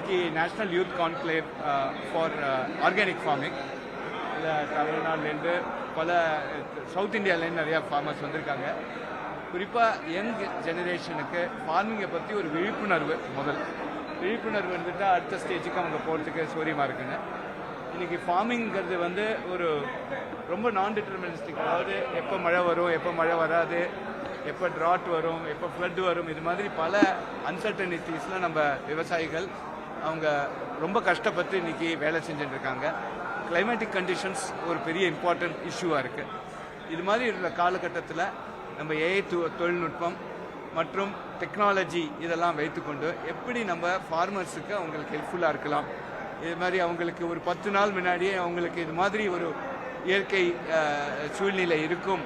இன்னைக்கு national youth conclave for organic farming இதில் தமிழ்நாடுலேருந்து பல சவுத் இந்தியாவிலேருந்து நிறையா ஃபார்மர்ஸ் வந்திருக்காங்க. குறிப்பாக யங் ஜெனரேஷனுக்கு ஃபார்மிங்கை பற்றி ஒரு விழிப்புணர்வு முதல். விழிப்புணர்வு இருந்துட்டு அடுத்த ஸ்டேஜுக்கு அவங்க போகிறதுக்கு சௌரியமாக இருக்குங்க இன்னைக்கு ஃபார்மிங்கிறது வந்து ஒரு ரொம்ப நான் டிட்டர்மினிஸ்டிக் அதாவது எப்போ மழை வரும் எப்போ மழை வராது எப்போ ட்ராட் வரும் எப்போ ஃப்ளட் வரும் இது மாதிரி பல அன்சர்டனிட்டிஸில் நம்ம விவசாயிகள் அவங்க ரொம்ப கஷ்டப்பட்டு இன்னைக்கு வேலை செஞ்சுட்டு இருக்காங்க கிளைமேட்டிக் கண்டிஷன்ஸ் ஒரு பெரிய இம்பார்ட்டன்ட் இஷ்யூவாக இருக்குது இது மாதிரி இருக்கிற காலகட்டத்தில் நம்ம ஏஐ தொழில்நுட்பம் மற்றும் டெக்னாலஜி இதெல்லாம் வைத்துக்கொண்டு எப்படி நம்ம ஃபார்மர்ஸுக்கு அவங்களுக்கு ஹெல்ப்ஃபுல்லாக இருக்கலாம். இது மாதிரி அவங்களுக்கு ஒரு பத்து நாள் முன்னாடியே அவங்களுக்கு இது மாதிரி ஒரு இயற்கை சூழ்நிலை இருக்கும்.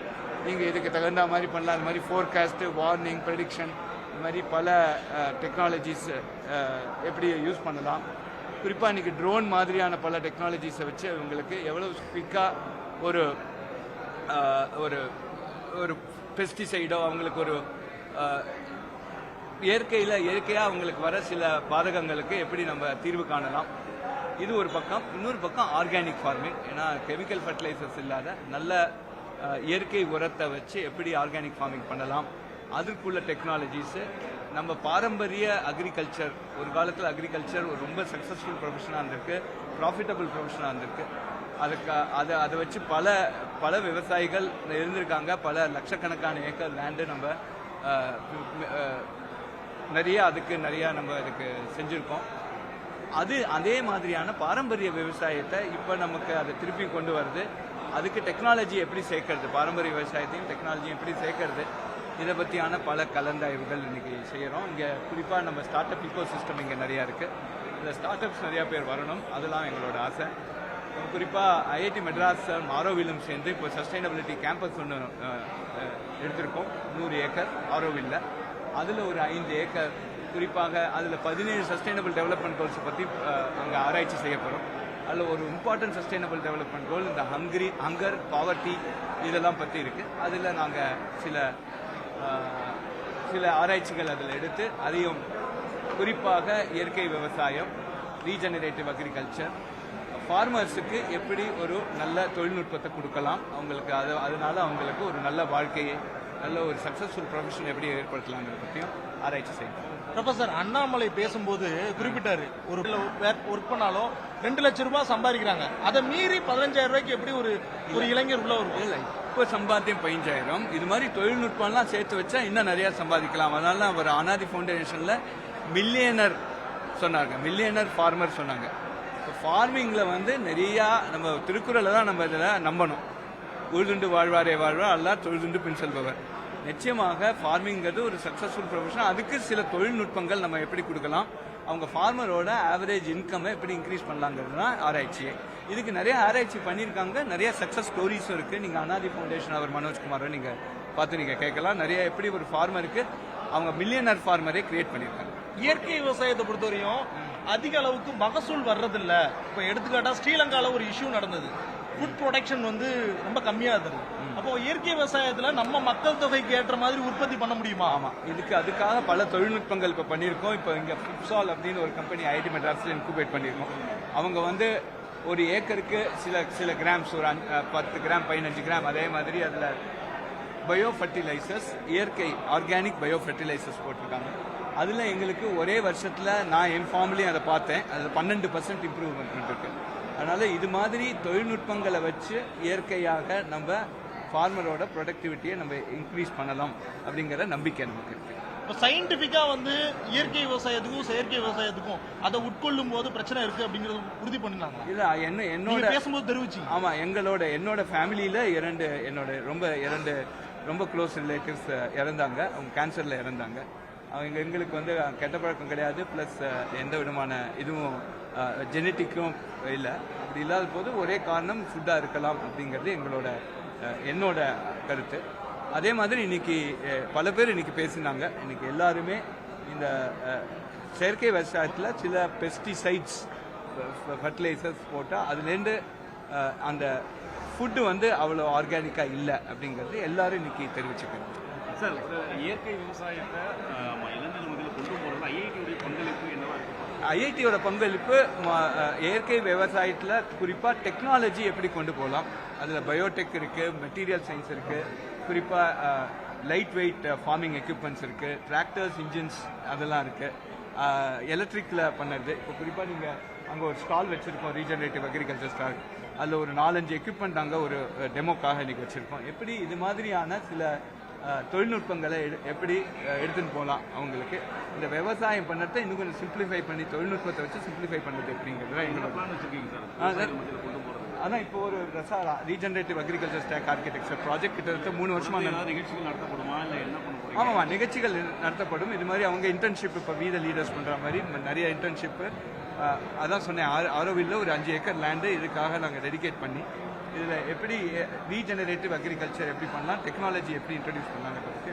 நீங்கள் இதுக்கு தகுந்த மாதிரி பண்ணலாம். அது மாதிரி ஃபோர்காஸ்ட்டு வார்னிங் ப்ரெடிக்ஷன் இது மாதிரி பல டெக்னாலஜிஸ் எப்படி யூஸ் பண்ணலாம். குறிப்பாக இன்றைக்கி ட்ரோன் மாதிரியான பல டெக்னாலஜிஸை வச்சு அவங்களுக்கு எவ்வளோ குவிக்காக ஒரு ஒரு ஒரு பெஸ்டிசைடோ அவங்களுக்கு ஒரு இயற்கையில் இயற்கையாக அவங்களுக்கு வர சில பாதகங்களுக்கு எப்படி நம்ம தீர்வு காணலாம். இது ஒரு பக்கம். இன்னொரு பக்கம் ஆர்கானிக் ஃபார்மிங் ஏன்னா கெமிக்கல் ஃபர்டிலைசர்ஸ் இல்லாத நல்ல இயற்கை உரத்தை வச்சு எப்படி ஆர்கானிக் ஃபார்மிங் பண்ணலாம். அதற்குள்ள டெக்னாலஜிஸு நம்ம பாரம்பரிய அக்ரிகல்ச்சர் ஒரு காலத்தில் அக்ரிகல்ச்சர் ஒரு ரொம்ப சக்ஸஸ்ஃபுல் ப்ரொஃபஷனாக இருந்திருக்கு. ப்ராஃபிட்டபிள் ப்ரொஃபஷனாக இருந்திருக்கு. அதுக்கு அதை அதை வச்சு பல பல விவசாயிகள் இருந்திருக்காங்க. பல லட்சக்கணக்கான ஏக்கர் லேண்டு நம்ம நிறைய அதுக்கு நிறையா நம்ம அதுக்கு செஞ்சுருக்கோம். அது அதே மாதிரியான பாரம்பரிய விவசாயத்தை இப்போ நமக்கு அதை திருப்பி கொண்டு வருது. அதுக்கு டெக்னாலஜி எப்படி சேர்க்கறது? பாரம்பரிய விவசாயத்தையும் டெக்னாலஜியும் எப்படி சேர்க்கறது? இதை பற்றியான பல கலந்தாய்வுகள் இன்றைக்கி செய்கிறோம் இங்கே குறிப்பாக நம்ம ஸ்டார்ட் அப் இக்கோ சிஸ்டம் இங்கே நிறையா இருக்குது இந்த ஸ்டார்ட் அப்ஸ் நிறையா பேர் வரணும். அதெல்லாம் எங்களோட ஆசை. குறிப்பாக ஐஐடி மெட்ராஸ் ஆரோவிலும் சேர்ந்து இப்போ சஸ்டைனபிலிட்டி கேம்பஸ் ஒன்று எடுத்திருக்கோம். நூறு ஏக்கர் ஆரோவில்ல அதில் ஒரு ஐந்து ஏக்கர். குறிப்பாக அதில் பதினேழு சஸ்டைனபிள் டெவலப்மெண்ட் கோல்ஸை பற்றி அங்கே ஆராய்ச்சி செய்ய போகிறோம் அதில் ஒரு இம்பார்ட்டன்ட் சஸ்டைனபிள் டெவலப்மெண்ட் கோல் இந்த ஹங்கரி ஹங்கர் பாவர்ட்டி இதெல்லாம் பற்றி இருக்குது அதில் நாங்கள் சில சில ஆராய்ச்சிகள் அதில் எடுத்து அதையும் குறிப்பாக இயற்கை விவசாயம் ரீஜெனரேட்டிவ் அக்ரிகல்ச்சர் ஃபார்மர்ஸுக்கு எப்படி ஒரு நல்ல தொழில்நுட்பத்தை கொடுக்கலாம் அவங்களுக்கு அது அதனால அவங்களுக்கு ஒரு நல்ல வாழ்க்கையை நல்ல ஒரு சக்ஸஸ்ஃபுல் ப்ரொஃபஷன் எப்படி ஏற்படுத்தலாங்கிறத பற்றியும் ஆராய்ச்சி செய்யணும் ப்ரொஃபசர் அண்ணாமலை பேசும்போது குறிப்பிட்டாரு. ஒரு ஒர்க் பண்ணாலும் ரெண்டு லட்சம் ரூபாய் சம்பாதிக்கிறாங்க. அதை மீறி பதினஞ்சாயிரம் ரூபாய்க்கு எப்படி ஒரு ஒரு இளைஞர் உள்ள ஒரு இல்லை இப்போ சம்பாத்தியம் பதினஞ்சாயிரம். இது மாதிரி தொழில்நுட்பம்லாம் சேர்த்து வச்சா இன்னும் நிறைய சம்பாதிக்கலாம். அதனால தான் அவர் அனாதி ஃபவுண்டேஷனில் மில்லியனர் சொன்னாங்க. மில்லியனர் ஃபார்மர் சொன்னாங்க. இப்போ ஃபார்மிங்கில் வந்து நிறையா நம்ம திருக்குறளை தான் நம்ம இதில் நம்பணும். உழுதுண்டு வாழ்வாரே வாழ்வார். அல்லா தொழுதுண்டு பின் செல்பவர் நிச்சயமாக ஃபார்மிங்கிறது ஒரு சக்ஸஸ்ஃபுல் ப்ரொஃபஷன் அதுக்கு சில தொழில்நுட்பங்கள் நம்ம எப்படி கொடுக்கலாம்? அவங்க ஃபார்மரோட ஆவரேஜ் இன்கம்மை எப்படி இன்க்ரீஸ் பண்ணலாங்கிறது தான் ஆராய்ச்சி. இதுக்கு நிறைய ஆராய்ச்சி பண்ணியிருக்காங்க. நிறைய சக்ஸஸ் ஸ்டோரிஸும் இருக்குது நீங்கள் அனாதி ஃபவுண்டேஷன் அவர் மனோஜ்குமாரை நீங்கள் பார்த்து நீங்கள் கேட்கலாம். நிறைய எப்படி ஒரு ஃபார்மருக்கு அவங்க மில்லியனர் ஃபார்மரே கிரியேட் பண்ணியிருக்காங்க. இயற்கை விவசாயத்தை பொறுத்தவரையும் அதிக அளவுக்கு மகசூல் வர்றதில்ல. இப்ப எடுத்துக்காட்டா ஸ்ரீலங்கால ஒரு இஷ்யூ நடந்தது. ஃபுட் ப்ரொடக்ஷன் வந்து ரொம்ப கம்மியாக இருந்தது. அப்போ இயற்கை விவசாயத்துல நம்ம மக்கள் தொகைக்கு ஏற்ற மாதிரி உற்பத்தி பண்ண முடியுமா? ஆமாம் இதுக்கு அதுக்காக பல தொழில்நுட்பங்கள் இப்போ பண்ணியிருக்கோம். இப்போ இங்கே ஃபுட்ஸால் அப்படின்னு ஒரு கம்பெனி ஐடி மெட்ராஸில் இன்குபேட் பண்ணியிருக்கோம். அவங்க வந்து ஒரு ஏக்கருக்கு சில சில கிராம்ஸ் ஒரு அஞ்சு- பத்து கிராம் பதினஞ்சு கிராம் அதே மாதிரி அதில் பயோ ஃபர்டிலைசர்ஸ் இயற்கை ஆர்கானிக் பயோ ஃபர்டிலைசர்ஸ் போட்டிருக்காங்க. அதில் எங்களுக்கு ஒரே வருஷத்தில் நான் என் ஃபார்ம்லேயும் அதை பார்த்தேன். அதில் பன்னெண்டு பர்சன்ட் இம்ப்ரூவ்மெண்ட் இருக்கு. அதனால் இது மாதிரி தொழில்நுட்பங்களை வச்சு இயற்கையாக நம்ம ஃபார்மரோட ப்ரொடக்டிவிட்டியை நம்ம இன்க்ரீஸ் பண்ணலாம் அப்படிங்கிற நம்பிக்கை நமக்கு இருக்குது இப்போ சயின்டிபிக்கா வந்து இயற்கை விவசாயத்துக்கும் செயற்கை விவசாயத்துக்கும் அதை உட்கொள்ளும் போது பிரச்சனை இருக்கு அப்படிங்கறது உறுதி பண்ணினாங்க. இல்லை என்ன என்னோட பேசும்போது தெரிவிச்சீங்க. ஆமா எங்களோட என்னோட ஃபேமிலியில இரண்டு என்னோட ரொம்ப இரண்டு ரொம்ப க்ளோஸ் ரிலேட்டிவ்ஸ் இறந்தாங்க. அவங்க கேன்சர்ல இறந்தாங்க. அவங்க எங்களுக்கு வந்து கெட்ட பழக்கம் கிடையாது. ப்ளஸ் எந்த விதமான இதுவும் ஜெனட்டிக்கும் இல்லை. அப்படி இல்லாத போது ஒரே காரணம் ஃபுட்டாக இருக்கலாம் அப்படிங்கிறது எங்களோட என்னோட கருத்து. அதே மாதிரி இன்னைக்கு பல பேர் இன்னைக்கு பேசினாங்க. இன்னைக்கு எல்லாருமே இந்த செயற்கை விவசாயத்தில் சில பெஸ்டிசைட்ஸ் ஃபர்டிலைசர்ஸ் போட்டால் அதுலேருந்து அந்த ஃபுட்டு வந்து அவ்வளோ ஆர்கானிக்காக இல்லை அப்படிங்கிறது எல்லாரும் இன்னைக்கு தெரிவிச்சுக்கணும் சார் இயற்கை விவசாயத்தை அஹ், இளைஞர் மத்தியில் கொண்டு போகிறது ஐஐடியுடைய பங்களிப்பு என்னவா இருக்கு ஐஐடியோட பங்களிப்பு இயற்கை விவசாயத்தில் குறிப்பாக டெக்னாலஜி எப்படி கொண்டு போகலாம் அதில் பயோடெக் இருக்குது மெட்டீரியல் சயின்ஸ் இருக்குது குறிப்பாக லைட் வெயிட் ஃபார்மிங் எக்யூப்மெண்ட்ஸ் இருக்குது டிராக்டர்ஸ் இன்ஜின்ஸ் அதெல்லாம் இருக்குது எலக்ட்ரிக்கில் பண்ணுறது இப்போ குறிப்பாக நீங்கள் அங்கே ஒரு ஸ்டால் வச்சுருக்கோம் ரீஜெனரேட்டிவ் அக்ரிகல்ச்சர் ஸ்டால் அதில் ஒரு நாலஞ்சு எக்யூப்மெண்ட் அங்கே ஒரு டெமோக்காக இன்றைக்கி வச்சுருக்கோம். எப்படி இது மாதிரியான சில தொழில்நுட்பங்களை எடு- எப்படி எடுத்துன்னு போகலாம் அவங்களுக்கு. இந்த விவசாயம் பண்ணுறதை இன்னும் கொஞ்சம் சிம்பிளிஃபை பண்ணி தொழில்நுட்பத்தை வச்சு சிம்பிளிஃபை பண்ணுறது எப்படிங்கிறது எங்களோட சார்? ஆ, சார். அதான் இப்போ ஒரு regenerative agriculture stack architecture project கிட்டத்தட்ட மூணு வருஷமா அடுத்து நட- ஏதாவது நிகழ்ச்சிகள் நடத்தப்படுமா? இல்லை என்ன பண்ண போறீங்க? ஆமாம்மா நிகழ்ச்சிகள் நடத்தப்படும். இது மாதிரி அவங்க இன்டர்ன்ஷிப் இப்போ வீத லீடர்ஸ் பண்ணுற மாதிரி நிறைய இன்டர்ன்ஷிப்பு அதான் சொன்னேன் ஆரோ ஆரோவில்ல ஒரு அஞ்சு ஏக்கர் லேண்டு இதுக்காக நாங்கள் டெடிகேட் பண்ணி இதில் எப்படி eh, ரீஜெனரேட்டிவ் அக்ரிகல்ச்சர் எப்படி பண்ணலாம் டெக்னாலஜி எப்படி இன்ட்ரடியூஸ் பண்ணலாங்கிறத பற்றி